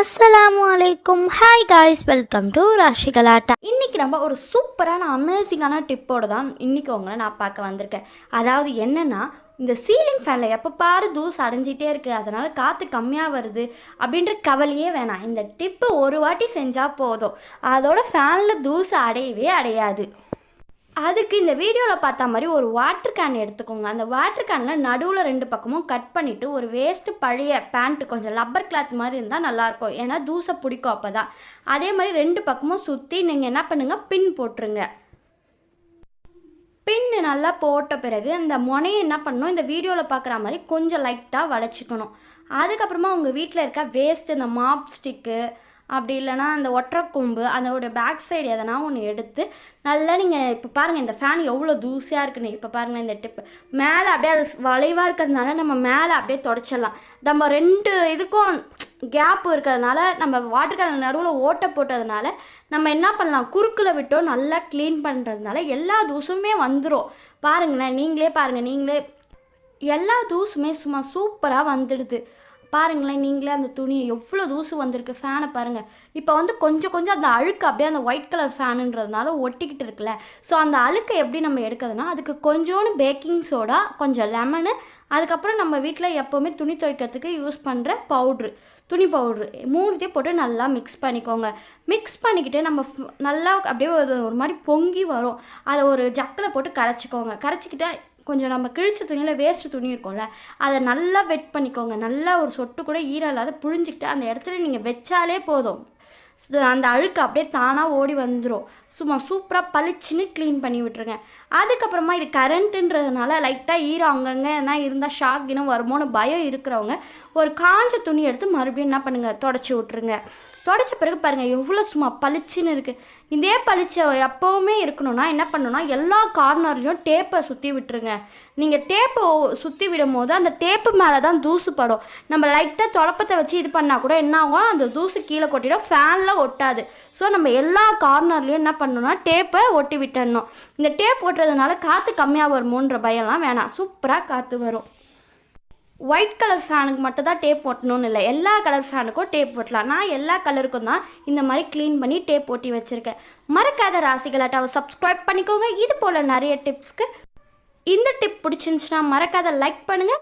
அஸ்ஸலாமு அலைக்கும் hi guys welcome to Rashi Galatta இன்றைக்கி நம்ம ஒரு சூப்பரான அமேசிங்கான டிப்போடு தான் இன்றைக்கி உங்களை நான் பார்க்க வந்திருக்கேன். அதாவது என்னென்னா இந்த சீலிங் ஃபேனில் எப்போ பாரு தூசு அடைஞ்சிட்டே இருக்குது அதனால் காற்று கம்மியாக வருது அப்படின்ற கவலையே வேணாம். இந்த டிப்பு ஒரு வாட்டி செஞ்சால் போதும். அதோட ஃபேனில் தூசு அடையவே அடையாது. அதுக்கு இந்த வீடியோவில் பார்த்த மாதிரி ஒரு வாட்டர் கேன் எடுத்துக்கோங்க. அந்த வாட்டர் கேனில் நடுவில் ரெண்டு பக்கமும் கட் பண்ணிவிட்டு ஒரு வேஸ்ட்டு பழைய பேண்ட்டு கொஞ்சம் லப்பர் கிளாத் மாதிரி இருந்தால் நல்லாயிருக்கும் ஏன்னா தூசை பிடிக்கும் அப்போ தான் அதே மாதிரி ரெண்டு பக்கமும் சுற்றி நீங்கள் என்ன பண்ணுங்கள் பின் போட்டுருங்க. பின்னு நல்லா போட்ட பிறகு இந்த முனையை என்ன பண்ணணும்? இந்த வீடியோவில் பார்க்குற மாதிரி கொஞ்சம் லைட்டாக வளைச்சிக்கணும். அதுக்கப்புறமா உங்கள் வீட்டில் இருக்க வேஸ்ட்டு இந்த மாப் ஸ்டிக்கு அப்படி இல்லைன்னா அந்த ஒற்றைக்கொம்பு அதோட பேக் சைடு எதனா ஒன்று எடுத்து நல்லா நீங்கள் இப்போ பாருங்கள் இந்த ஃபேன் எவ்வளோ தூசியாக இருக்குன்னு இப்போ பாருங்கள் இந்த டிப்பு மேலே அப்படியே அது வளைவாக இருக்கிறதுனால நம்ம மேலே அப்படியே தொடச்சிடலாம். நம்ம ரெண்டு இதுக்கும் கேப் இருக்கிறதுனால நம்ம வாட்டர் கலர் நடுவில் ஓட்டை போட்டதுனால நம்ம என்ன பண்ணலாம் குறுக்கில் விட்டோ நல்லா க்ளீன் பண்ணுறதுனால எல்லா தூசுமே வந்துடும் பாருங்களேன் நீங்களே பாருங்கள் நீங்களே எல்லா தூசுமே சும்மா சூப்பராக வந்துடுது. பாருங்களேன் நீங்களே அந்த துணி எவ்வளோ தூசு வந்திருக்கு ஃபேனை பாருங்கள் இப்போ வந்து கொஞ்சம் கொஞ்சம் அந்த அழுக்கு அப்படியே அந்த ஒயிட் கலர் ஃபேனுன்றதுனால ஒட்டிக்கிட்டு இருக்குல்ல. ஸோ அந்த அழுக்கை எப்படி நம்ம எடுக்கிறதுனா அதுக்கு கொஞ்சோண்டு பேக்கிங் சோடா கொஞ்சம் லெமனு அதுக்கப்புறம் நம்ம வீட்டில் எப்போவுமே துணி துவைக்கிறதுக்கு யூஸ் பண்ணுற பவுட்ரு துணி பவுட்ரு மூணுத்தையும் போட்டு நல்லா மிக்ஸ் பண்ணிக்கோங்க. மிக்ஸ் பண்ணிக்கிட்டு நம்ம நல்லா அப்படியே ஒரு ஒரு மாதிரி பொங்கி வரும். அதை ஒரு ஜக்கில் போட்டு கரைச்சிக்கோங்க. கரைச்சிக்கிட்டா கொஞ்சம் நம்ம கிழிச்ச துணியில் வேஸ்ட்டு துணி இருக்கும்ல அதை நல்லா வெட் பண்ணிக்கோங்க. நல்லா ஒரு சொட்டு கூட ஈரம் இல்லாத புழிஞ்சிக்கிட்டு அந்த இடத்துல நீங்கள் வச்சாலே போதும். அந்த அழுக்கு அப்படியே தானாக ஓடி வந்துடும் சும்மா சூப்பராக பளிச்சுன்னு க்ளீன் பண்ணி விட்டுருங்க. அதுக்கப்புறமா இது கரண்ட்டுன்றதுனால லைட்டாக ஈரம் அங்கங்கே என்ன இருந்தால் ஷாக் இன்னும் வருமோன்னு பயம் இருக்கிறவங்க ஒரு காஞ்ச துணி எடுத்து மறுபடியும் என்ன பண்ணுங்கள் தொடச்சி விட்ருங்க தொடச்ச பிறகு பாருங்கள் எவ்வளோ சும்மா பளிச்சுன்னு இருக்குது இதே பளிச்சை எப்போவுமே இருக்கணும்னா என்ன பண்ணணும்னா எல்லா கார்னர்லேயும் டேப்பை சுற்றி விட்டுருங்க. நீங்கள் டேப்பை சுற்றி விடும் போது அந்த டேப்பு மேலே தான் தூசு படும். நம்ம லைட்டாக தொடப்பத்தை வச்சு இது பண்ணால் கூட என்ன ஆகும்? அந்த தூசு கீழே கொட்டிடும் ஃபேனில் ஒட்டாது. ஸோ நம்ம எல்லா கார்னர்லேயும் என்ன பண்ணணும்னா டேப்பை ஒட்டி விட்டுடணும் இந்த டேப் ஒட்டுறதுனால காற்று கம்மியாக வருமோன்ற பயம்லாம் வேணாம். சூப்பராக காற்று வரும். ஒயிட் கலர் ஃபேனுக்கு மட்டும் தான் டேப் ஒட்டணும்னு இல்லை. எல்லா கலர் ஃபேனுக்கும் டேப் ஒட்டலாம். நான் எல்லா கலருக்கும் தான் இந்த மாதிரி க்ளீன் பண்ணி டேப் ஒட்டி வச்சுருக்கேன். மறக்காத ராசிகளாட்டாவை சப்ஸ்கிரைப் பண்ணிக்கோங்க. இது போல் நிறைய டிப்ஸ்க்கு இந்த டிப் பிடிச்சிருந்துச்சுன்னா மறக்காத லைக் பண்ணுங்கள்